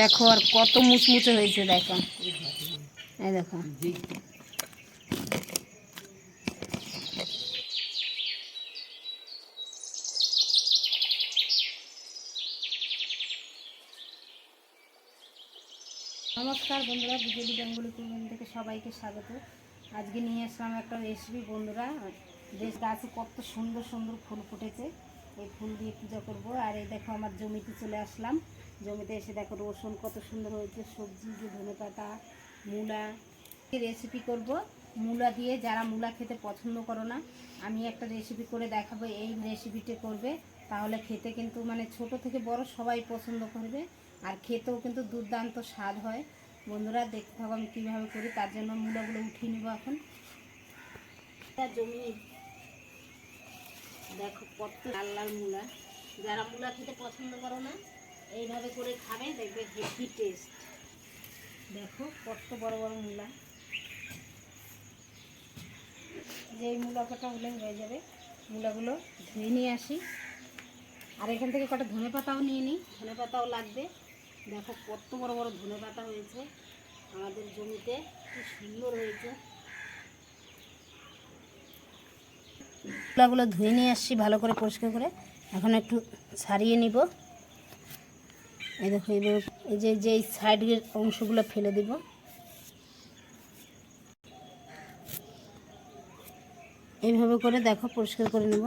দেখো আর কত মুচমুচে হয়েছে, দেখো। এই দেখো। নমস্কার বন্ধুরা, বিজেপি বেঙ্গলি কুলন থেকে সবাইকে স্বাগত। আজকে নিয়ে আসলাম একটা রেসিপি বন্ধুরা। বেশ গাছে কত সুন্দর সুন্দর ফুল ফুটেছে। এই ফুল দিয়ে পূজা করব। আর এই দেখো, আমার জমিতে চলে আসলাম। জমিতে এসে দেখো রসুন কত সুন্দর হয়েছে, সবজি ধনে পাতা, মূলা। রেসিপি করব। মূলা দিয়ে যারা মূলা খেতে পছন্দ করো না, আমি একটা রেসিপি করে দেখাবো, এই রেসিপিটা করবে। তাহলে খেতে কিন্তু মানে ছোট থেকে বড় সবাই পছন্দ করবে, আর খেতেও কিন্তু দুর্দান্ত স্বাদ হয়। বন্ধুরা, দেখতে থাকো আমি কীভাবে করি, তার জন্য মূলাগুলো উঠিয়ে নেব এখন। জমি, দেখো কত লাল লাল মূলা। যারা মূলা খেতে পছন্দ করো না এইভাবে করে খাবে, দেখবে হেভি টেস্ট দেখো, কত বড় বড় মূলা। যে এই মূলা কটা হলে হয়ে যাবে। মূলাগুলো ধুয়ে নিয়ে আসি। আর এখান থেকে কটা ধনে পাতাও নিয়ে নিই। ধনে পাতাও লাগবে। দেখো, কত বড় বড় ধনে পাতা হয়েছে। আমাদের জমিতে কি সুন্দর হয়েছে। মূলাগুলো ধুয়ে নিয়ে আসছি ভালো করে পরিষ্কার করে। এখন একটু ছাড়িয়ে নিব। এই দেখো এইভাবে এই যে যে সাইডের অংশগুলো ফেলে দিব। এইভাবে করে দেখো, পরিষ্কার করে নেব।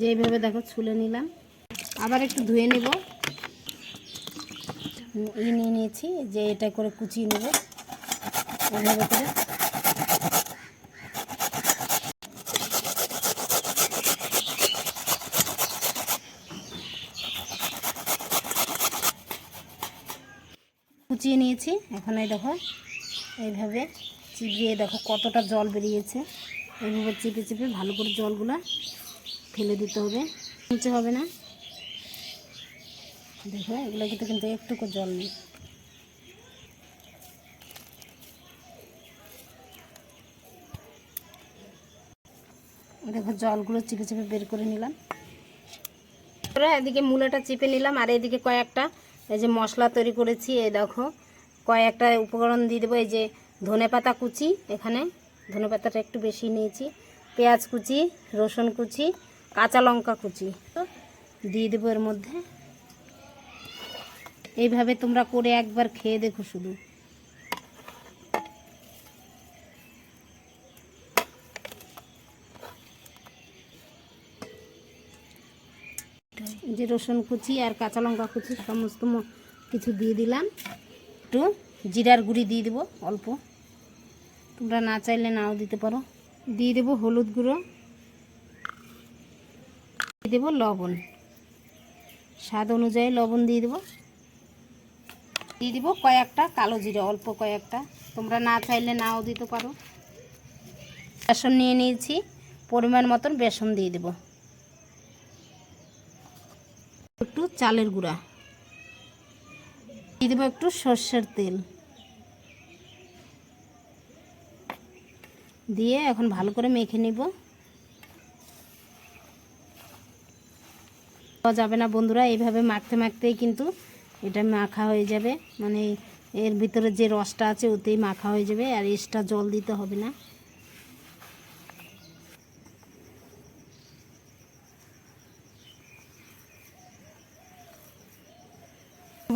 যে এইভাবে দেখো, ছুলে নিলাম। আবার একটু ধুয়ে নেব। ই নিয়ে নিয়েছি, যে এটা করে কুচিয়ে নেব। এইভাবে করে। কুচিয়ে নিয়েছি। এখন এই দেখো, এইভাবে চিবিয়ে দেখো কতটা জল বেরিয়েছে। এইভাবে চিপে চিপে ভালো করে জলগুলো ফেলে দিতে হবে। নিচে হবে না। দেখো, এগুলো কিন্তু কিন্তু একটুকু জল নেই। দেখো, জলগুলো চিপে চিপে বের করে নিলাম। এদিকে মূলাটা চিপে নিলাম, আর এদিকে কয়েকটা এই যে মশলা তৈরি করেছি, এই দেখো। কয়েকটা উপকরণ দিয়ে দেবো, এই যে ধনে পাতা কুচি, এখানে ধনে পাতাটা একটু বেশি নিয়েছি। পেঁয়াজ কুচি, রসুন কুচি, কাঁচা লঙ্কা কুচি দিয়ে দেবো এর মধ্যে। এইভাবে তোমরা করে একবার খেয়ে দেখো শুধু। রসুন কুচি আর কাঁচা লঙ্কা কুচি সমস্ত কিছু দিয়ে দিলাম। একটু জিরার গুঁড়ি দিয়ে দেবো অল্প। তোমরা না চাইলে নাও দিতে পারো। দিয়ে দেবো হলুদ গুঁড়ো। দিয়ে দেবো লবণ। স্বাদ অনুযায়ী লবণ দিয়ে দেবো। দিয়ে দেবো কয়েকটা কালো জিরা, অল্প কয়েকটা। তোমরা না চাইলে নাও দিতে পারো। বেসন নিয়ে নিয়েছি। পরিমাণ মতন বেসন দিয়ে দেবো একটু চালের গুঁড়া। দিয়ে দেবো একটু সর্ষের তেল। দিয়ে এখন ভালো করে মেখে নিব। যাবে না বন্ধুরা, এইভাবে মাখতে মাখতেই কিন্তু এটা মাখা হয়ে যাবে। মানে এর ভিতরে যে রসটা আছে ওতেই মাখা হয়ে যাবে, আর এক্সট্রা জল দিতে হবে না।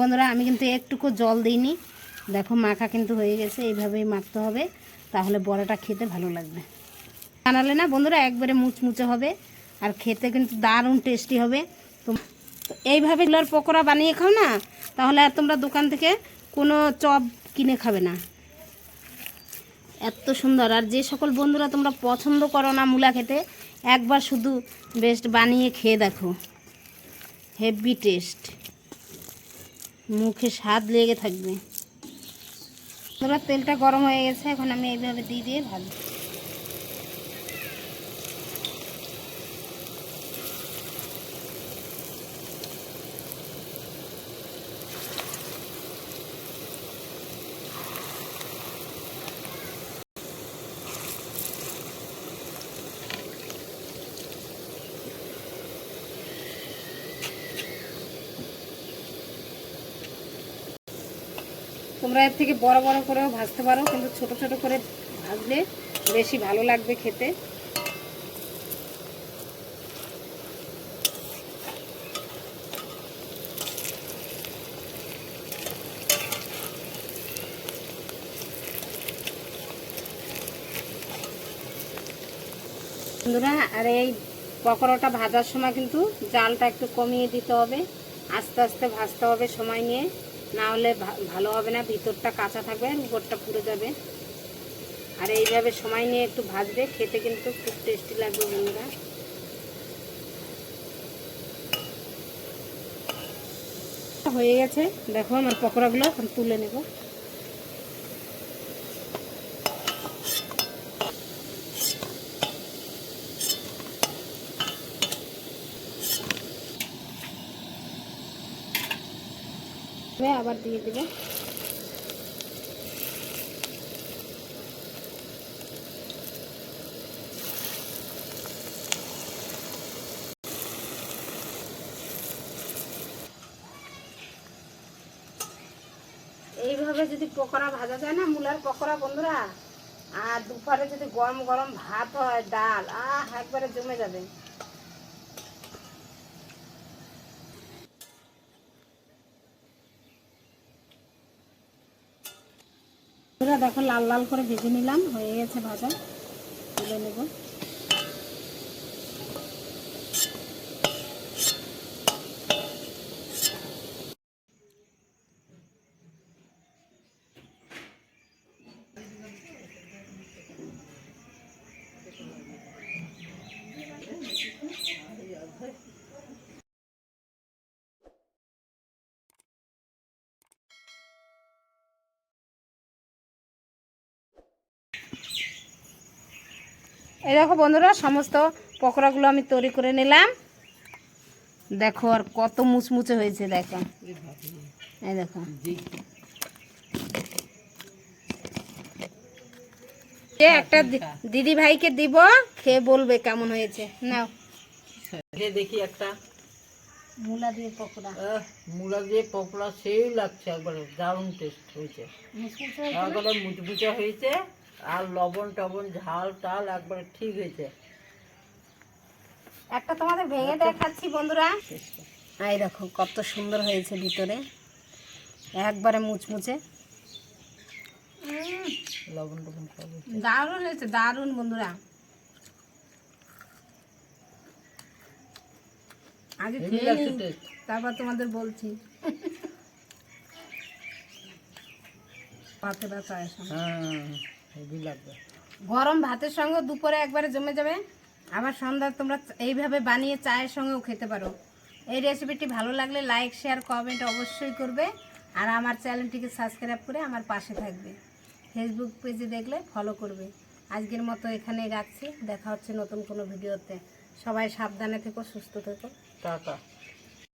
বন্ধুরা, আমি কিন্তু একটুকু জল দিইনি। দেখো, মাখা কিন্তু হয়ে গেছে, এইভাবেই মাখতে হবে। তাহলে বড়াটা খেতে ভালো লাগবে। বানালে না বন্ধুরা, একবারে মুচমুচে হবে, আর খেতে কিন্তু দারুণ টেস্টি হবে। তো এইভাবে এগুলোর পকোড়া বানিয়ে খাও না, তাহলে আর তোমরা দোকান থেকে কোনো চপ কিনে খাবে না। এত সুন্দর, আর যে সকল বন্ধুরা তোমরা পছন্দ করো না মূলা খেতে, একবার শুধু বেস্ট বানিয়ে খেয়ে দেখো। হেভি টেস্ট মুখে স্বাদ লেগে থাকবে। তেলটা গরম হয়ে গেছে এখন আমি এইভাবে দিয়ে দিয়ে ভালো তোমরা এর থেকে বড় বড় করেও ভাজতে পারো, কিন্তু ছোট ছোট করে ভাজলে বেশি ভালো লাগবে খেতে। বন্ধুরা, আর এই পকোড়াটা ভাজার সময় কিন্তু জালটা একটু কমিয়ে দিতে হবে। আস্তে আস্তে ভাজতে হবে সময় নিয়ে। না হলে ভালো হবে না, ভিতরটা কাঁচা থাকবে আর উপরটা পুড়ে যাবে। আর এইভাবে সময় নিয়ে একটু ভাজবে, খেতে কিন্তু খুব টেস্টি লাগবে বন্ধুরা। হয়ে গেছে, দেখো আমার পকোড়াগুলো তুলে নেব। আবার দিয়ে দেবে। এইভাবে যদি পকোড়া ভাজা যায় না, মূলার পকোড়া বন্ধুরা? আর দুপুরে যদি গরম গরম ভাত হয়, ডাল, আহ, একবারে জমে যাবে। দেখো লাল লাল করে ভেজে নিলাম হয়ে গেছে ভাজা। তুলে নেব। এই দেখো বন্ধুরা সমস্ত পকোড়াগুলো আমি তৈরি করে নিলাম। দেখো আর কত মুচমুচে হয়েছে দেখো। এই দেখো। একটা দিদি ভাইকে দিব খেয়ে বলবে কেমন হয়েছে। নাও। দেখি একটা। মূলা দিয়ে পকোড়া। মূলা দিয়ে পকোড়া সেই লাগছে একবারে দারুণ টেস্ট হয়েছে। মুচমুচে হয়েছে একবারে মুচমুচে হয়েছে। আর লবণ টবণ ঝাল টাল একবারে ঠিক হয়েছে। একটা তোমাদের ভেঙে দেখাচ্ছি বন্ধুরা। এই দেখো কত সুন্দর হয়েছে ভিতরে। একবারে মুচমুচে। লবণ টবণ। দারুণ হয়েছে দারুণ বন্ধুরা। আগে খেয়ে তারপর তোমাদের বলছি। ভাতে বা চায়ের সঙ্গে হ্যাঁ। হেভি লাগবে। গরম ভাতের সঙ্গে দুপুরে একবারে জমে যাবে। আবার সন্ধ্যা তোমরা এইভাবে বানিয়ে চায়ের সঙ্গেও খেতে পারো। এই রেসিপিটি ভালো লাগলে লাইক শেয়ার কমেন্ট অবশ্যই করবে। আর আমার চ্যানেলটিকে সাবস্ক্রাইব করে আমার পাশে থাকবে। ফেসবুক পেজে দেখলে ফলো করবে। আজকের মতো এখানেই রাখছি। দেখা হচ্ছে নতুন কোনো ভিডিওতে। সবাই সাবধানে থেকো সুস্থ থেকো। টাটা।